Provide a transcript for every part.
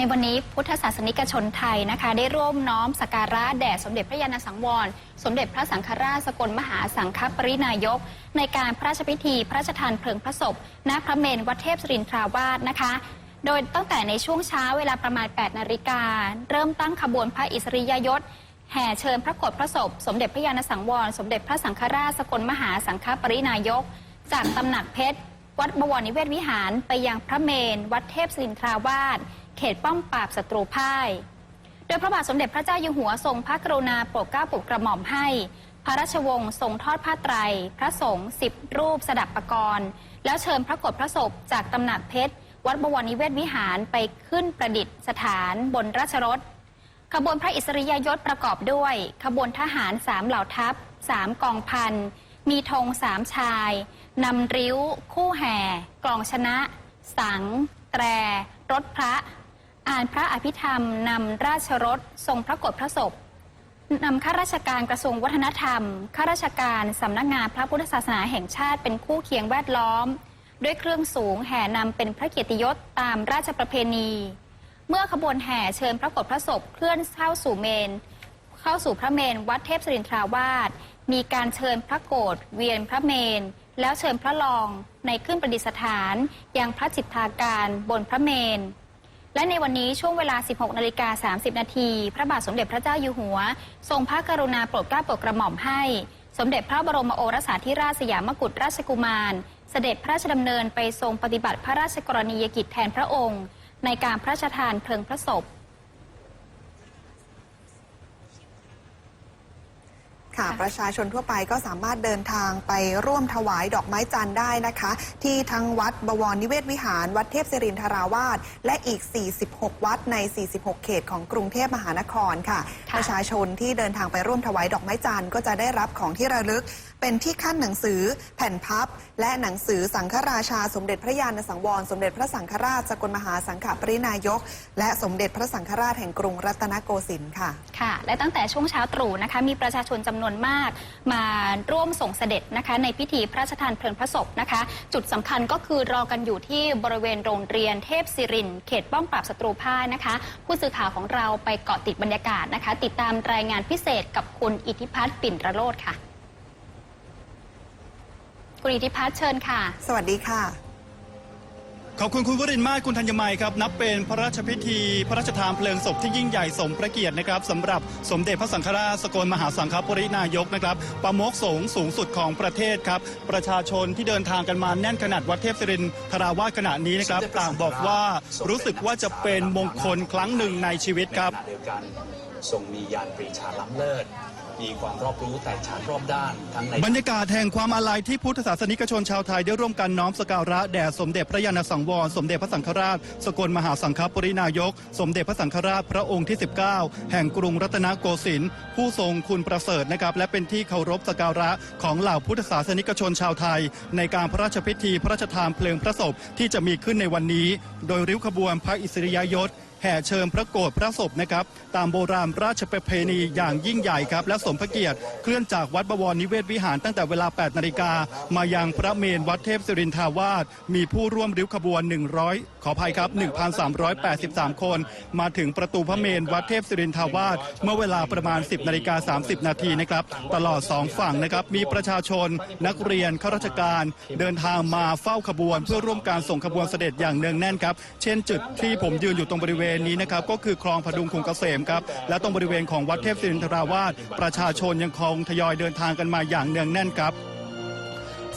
ในวันนี้พุทธศาสนิกชนไทยนะคะ ได้ร่วมน้อมสักการะแด่สมเด็จพระยาณสังวร สมเด็จพระสังฆราชสกลมหาสังฆปรินายก ในการพระราชพิธีพระราชทานเพลิงพระศพณพระเมรุวัดเทพศรินทราวาสนะคะโดยตั้งแต่ในช่วงเช้าเวลาประมาณ 8 นาฬิกา เริ่มตั้งขบวนพระอิสริยยศ แห่เชิญพระโกรธพระศพ สมเด็จพระยาณสังวร สมเด็จพระสังฆราชสกลมหาสังฆปรินายก จากตำหนักเพชร วัดบวรนิเวศวิหารไปยังพระเมน วัดเทพศรินทราวาส เขตป้อมปราบศัตรูพ่าย โดยพระบาทสมเด็จพระเจ้าอยู่หัวทรงพระกรุณาโปรดเกล้าโปรดกระหม่อมให้ พระราชวงศ์ทรงทอดผ้าไตร พระสงฆ์สิบรูปสดับประกรณ์ แล้วเชิญพระกรธพระศพจากตำหนักเพชร วัดบวรนิเวศวิหารไปขึ้นประดิษฐานบนราชรถขบวนพระอิสริยยศประกอบด้วย ขบวนทหารสามเหล่าทัพสามกองพัน มีธงสามชายนำริ้ว คู่แห่ กลองชนะ สัง แตร รถพระ อ่านพระอภิธรรมนำราชรถทรงพระกฏพระศพนำข้าราชการกระทรวงวัฒนธรรมข้าราชการสำนักงานพระพุทธศาสนาแห่งชาติเป็นคู่เคียงแวดล้อม ด้วยเครื่องสูงแห่นำเป็นพระเกียรติยศตามราชประเพณี เมื่อขบวนแห่เชิญพระกฏพระศพเคลื่อนเข้าสู่เมน เข้าสู่พระเมนวัดเทพศรินทราวาสมีการเชิญพระโกรธเวียนพระเมน แล้วเชิญพระรองในขึ้นประดิษฐานยังพระจิตทาการบนพระเมน และในวันนี้ช่วงเวลา 16นาฬิกา30 นาที พระบาทสมเด็จพระเจ้าอยู่หัว ทรงพระกรุณาโปรดเกล้าโปรดกระหม่อมให้ สมเด็จพระบรมโอรสาธิราชสยามกุฎราชกุมาร เสด็จพระราชดำเนินไปทรงปฏิบัติพระราชกรณียกิจแทนพระองค์ ในการพระราชทานเพลิงพระศพ ค่ะ ประชาชนทั่วไปก็สามารถเดินทางไปร่วมถวายดอกไม้จันทร์ได้นะคะ ที่ทั้งวัดบวรนิเวศวิหาร วัดเทพศิรินทราวาสและอีก 46 วัดใน 46 เขตของกรุงเทพมหานครค่ะค่ะประชาชนที่เดินทางไปร่วมถวายดอกไม้จันทร์ก็จะได้รับของที่ระลึก เป็นที่ขั้นหนังสือ แผ่นพับ และหนังสือสังฆราชา สมเด็จพระยาณสังวร สมเด็จพระสังฆราชสกลมหาสังฆปรินายก และสมเด็จพระสังฆราชแห่งกรุงรัตนโกสินทร์ค่ะค่ะ และตั้งแต่ช่วงเช้าตรู่นะคะ มีประชาชนจำนวนมาก มาร่วมส่งเสด็จนะคะ ในพิธีพระราชทานเพลิงพระศพนะคะ จุดสำคัญก็คือรอกันอยู่ที่บริเวณโรงเรียนเทพศิรินทร์เขตป้อมปราบศัตรูพ่ายนะคะ ผู้สื่อข่าวของเราไปเกาะติดบรรยากาศนะคะ ติดตามรายงานพิเศษกับคุณอิทธิพัฒน์ปิ่นระโรธค่ะ คุณอิทธิพัฒน์เชิญค่ะ สวัสดีค่ะ ขอบคุณคุณวรินทร์มากคุณธัญมัยครับนับเป็นพระราชพิธี พระราชทานเพลิงศพที่ยิ่งใหญ่สมพระเกียรตินะครับสำหรับสมเด็จพระสังฆราชสกลมหาสังฆปรินายกนะครับประมุขสงฆ์สูงสุดของประเทศครับ ประชาชนที่เดินทางกันมาแน่นขนาดวัดเทพศิรินทราวาสขณะนี้นะครับต่างบอกว่ารู้สึกว่าจะเป็นมงคลครั้งหนึ่งในชีวิตครับในขณะเดียวกันทรงมียานปรีชาล้ำเลิศ มีความรอบรู้แตกฉานรอบด้านทั้งใน บรรยากาศแห่งความอาลัยที่พุทธศาสนิกชนชาวไทยได้ร่วมกันน้อมสการะแด่สมเด็จพระยาณสังวร สมเด็จพระสังฆราช สกลมหาสังฆปรินายก สมเด็จพระสังฆราชพระองค์ที่ 19 แห่งกรุงรัตนโกสินทร์ผู้ทรงคุณประเสริฐนะครับและเป็นที่เคารพสกการะของเหล่าพุทธศาสนิกชนชาวไทย ในการพระราชพิธีพระราชทานเพลิงพระศพที่จะมีขึ้นในวันนี้ โดยริ้วขบวนพระอิสริยยศ แห่เชิญพระโกรธพระศพนะครับตามโบราณราชประเพณีอย่างยิ่งใหญ่ครับและสมพระเกียรติเคลื่อนจากวัดบวรนิเวศวิหารตั้งแต่เวลา 8 นาฬิกา มายังพระเมนวัดเทพศิรินทาวาสมีผู้ร่วมริ้วขบวน 100 ขออภัยครับ 1,383 คน มาถึงประตูพระเมนวัดเทพศิรินทาวาสเมื่อเวลาประมาณ 10 นาฬิกา 30 นาทีนะครับตลอด 2 ฝั่งนะครับมีประชาชนนักเรียนข้าราชการเดินทางมาเฝ้าขบวน เพื่อร่วมการส่งขบวนเสด็จอย่างเนืองแน่นครับเช่นจุดที่ผมยืนอยู่ตรงบริเวณนี้นะครับก็คือคลองพดุงคงเกษมครับและตรงบริเวณของวัดเทพศิรินทราวาสประชาชนยังคงทยอยเดินทางกันมาอย่างเนืองแน่นครับ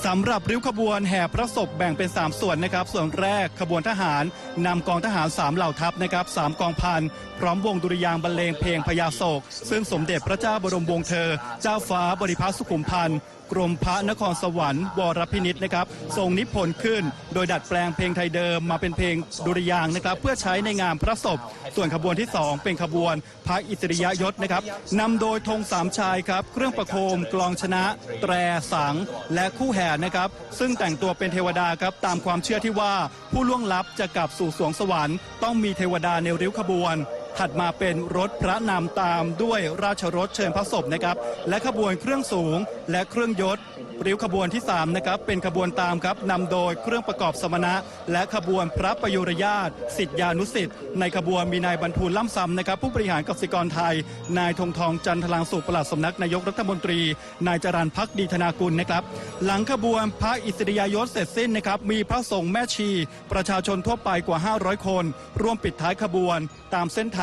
สำหรับริ้วขบวนแห่พระศพแบ่งเป็น 3 ส่วนนะครับ ส่วนแรกขบวนทหารนำกองทหาร 3 เหล่าทัพนะครับสามกองพันพร้อมวงดุริยางบรรเลงเพลงพญาโศก ซึ่งสมเด็จพระเจ้าบรมวงศ์เธอ เจ้าฟ้าบริพัตรสุขุมพันธ์กรมพระนครสวรรค์วรพินิษนะครับทรงนิพนธ์ขึ้น โดยดัดแปลงเพลงไทยเดิมมาเป็นเพลงดุริยางนะครับ เพื่อใช้ในงานพระศพ ส่วนขบวนที่ 2 เป็นขบวนพระอิสริยยศนะครับนำโดยธงสามชายครับ เครื่องประโคมกลองชนะ แตรสัง และคู่แห่นะครับ ซึ่งแต่งตัวเป็นเทวดาครับตามความเชื่อที่ว่าผู้ล่วงลับจะกลับสู่สวงสวรรค์ต้องมีเทวดาในริ้วขบวน ถัดมาเป็นรถพระนำตามด้วยราชรถเชิญพระศพนะครับ และขบวนเครื่องสูงและเครื่องยศริ้วขบวนที่ 3 นะครับ เป็นขบวนตามครับนำโดยเครื่องประกอบสมณะ และขบวนพระประยุรญาตสิทธิานุสิทธิ์ในขบวนมีนายบรรทูลล่ำซำนะครับ ผู้บริหารกสิกรไทย นายธงทองจันทรางสุขปลัดสำนักนายกรัฐมนตรี นายจรันพักดีธนากุลนะครับ หลังขบวนพระอิสริยยศเสร็จสิ้นนะครับ มีพระสงฆ์แม่ชี ประชาชนทั่วไปกว่า 500 คน ร่วมปิดท้ายขบวน ตามเส้นทาง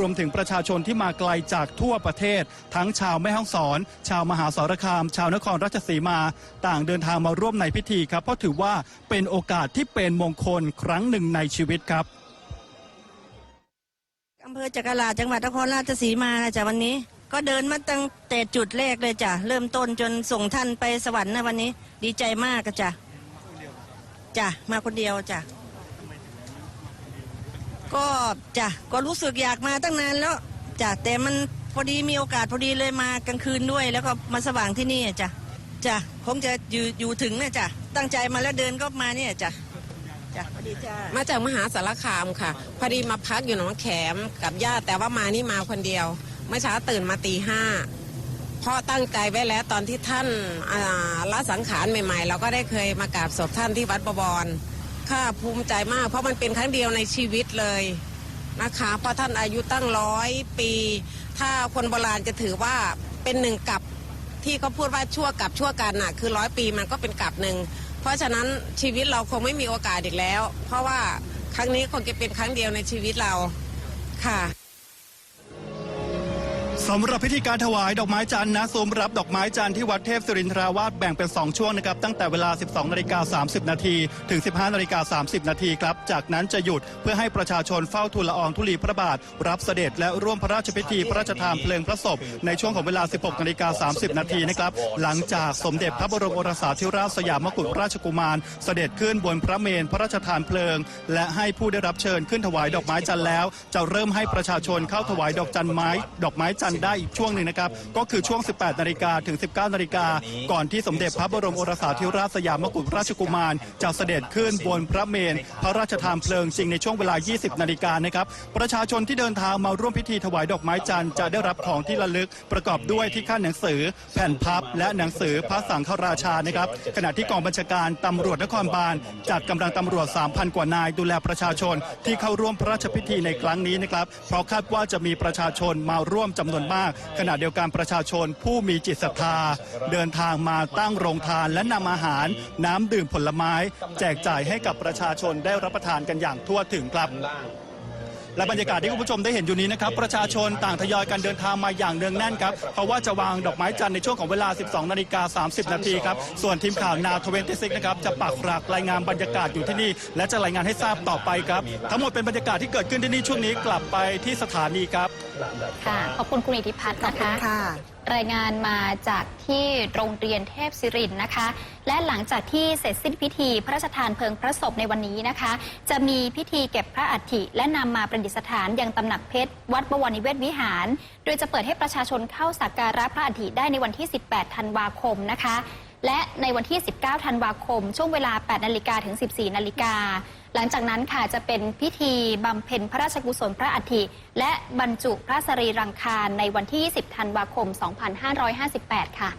รวมถึงประชาชนที่มาไกลจากทั่วประเทศ ทั้งชาวแม่ฮ่องสอน ชาวมหาสารคาม ชาวนครราชสีมา ต่างเดินทางมาร่วมในพิธีครับ เพราะถือว่าเป็นโอกาสที่เป็นมงคลครั้งหนึ่งในชีวิตครับอำเภอจักราจังหวัดนครราชสีมานะจ้ะวันนี้ ก็เดินมาตั้งแต่จุดแรกเลยจ้ะเริ่มต้นจนส่งท่านไปสวรรค์นะวันนี้ ดีใจมากอะจ้ะจ้ะมาคนเดียวจ้ะ ก็จ้ะก็รู้สึกอยากมาตั้งนานแล้วจ้ะแต่มันพอดีมีโอกาสพอดีเลยมากลางคืนด้วย แล้วก็มาสว่างที่นี่อะจ้ะจ้ะคงจะอยู่อยู่ถึงนะจ้ะตั้งใจมาแล้วเดินก็มาเนี่ยจ้ะจ้ะสวัสดีจ้ะมาจากมหาสารคามค่ะ พอดีมาพักอยู่หนองแขมกับญาติแต่ว่ามานี่มาคนเดียว เมื่อเช้าตื่นมาตีห้าเพราะตั้งใจไว้แล้วตอนที่ท่านอ่าละสังขารใหม่ๆ เราก็ได้เคยมากราบศพท่านที่วัดบวร ค่ะภูมิใจมากเพราะมันเป็นครั้งเดียวในชีวิตเลยนะคะเพราะท่านอายุตั้งร้อยปี ถ้าคนโบราณจะถือว่าเป็นหนึ่งกับที่เขาพูดว่าชั่วกับชั่วกันน่ะคือร้อยปีมันก็เป็นกับหนึ่งเพราะฉะนั้นชีวิตเราคงไม่มีโอกาสอีกแล้ว เพราะว่าครั้งนี้คงจะเป็นครั้งเดียวในชีวิตเราค่ะ สำหรับพิธีการถวายดอกไม้จันทร์นะซูมรับดอกไม้จันทร์ที่วัดเทพสิรินทราวาสแบ่งเป็น 2 ช่วงนะครับ ตั้งแต่เวลา 12นาฬิกา30 นาทีถึง 15นาฬิกา30 นาทีครับ จากนั้นจะหยุดเพื่อให้ประชาชนเฝ้าทูลละอองธุลีพระบาท รับเสด็จและร่วมพระราชพิธีพระราชทานเพลิงพระศพ ในช่วงของเวลา 16นาฬิกา30 นาทีนะครับ หลังจากสมเด็จพระบรมโอรสาธิราชสยามกุฎราชกุมาร เสด็จขึ้นบนพระเมรุพระราชทานเพลิง และให้ผู้ได้รับเชิญขึ้นถวายดอกไม้จันทร์แล้ว จะเริ่มให้ประชาชนเข้าถวายดอกจันทร์ไม้ดอกไม้จันทร์ได้อีกช่วงหนึ่งนะครับ ก็คือช่วง 18 นาฬิกาถึง 19 นาฬิกา ก่อนที่สมเด็จพระบรมโอรสาธิราชสยามกุฎราชกุมาร จะเสด็จขึ้นบนพระเมรุพระราชทานเพลิงจริงในช่วงเวลา 20 นาฬิกานะครับประชาชนที่เดินทางมาร่วมพิธีถวายดอกไม้จันทร์จะได้รับของที่ระลึกประกอบด้วยที่ขั้นหนังสือ แผ่นพับ และหนังสือพระสังฆราชานะครับขณะที่กองบัญชาการตำรวจนครบาลจัดกำลังตำรวจ 3,000 กว่านายดูแลประชาชนที่เข้าร่วมพระราชพิธีในครั้งนี้นะครับเพราะคาดว่าจะมีประชาชนมาร่วมจำนวนนวนมาก ขณะเดียวกันประชาชนผู้มีจิตศรัทธา เดินทางมาตั้งโรงทานและนำอาหาร น้ำดื่มผลไม้ แจกจ่ายให้กับประชาชนได้รับประทานกันอย่างทั่วถึงครับ และบรรยากาศที่คุณผู้ชมได้เห็นอยู่นี้นะครับประชาชนต่างทยอยกันเดินทางมาอย่างเนืองแน่นครับเพราะว่าจะวางดอกไม้จันทร์ในช่วงของเวลา 12 นาฬิกา 30 นาทีครับส่วนทีมข่าวนาทเวนตี้ซิกนะครับจะปักหลักรายงานบรรยากาศอยู่ที่นี่ และจะรายงานให้ทราบต่อไปครับ ทั้งหมดเป็นบรรยากาศที่เกิดขึ้นที่นี่ช่วงนี้กลับไปที่สถานีครับค่ะขอบคุณคุณอิทธิพัฒน์ขอบนะคุณคะค่ะ รายงานมาจากที่โรงเรียนเทพศิรินนะคะ และหลังจากที่เสร็จสิ้นพิธีพระราชทานเพลิงพระศพในวันนี้นะคะ จะมีพิธีเก็บพระอัฐิและนำมาประดิษฐานยังตำหนักเพชร วัดบวรนิเวศวิหาร โดยจะเปิดให้ประชาชนเข้าสักการะพระอัฐิได้ในวันที่ 18 ธันวาคมนะคะ และในวันที่ 19 ธันวาคม ช่วงเวลา 8 นาฬิกาถึง 14 นาฬิกา หลังจากนั้นค่ะจะเป็นพิธีบำเพ็ญพระราชกุศลพระอัฐิและบรรจุพระสรีรังคารในวันที่ 20 ธันวาคม 2558 ค่ะ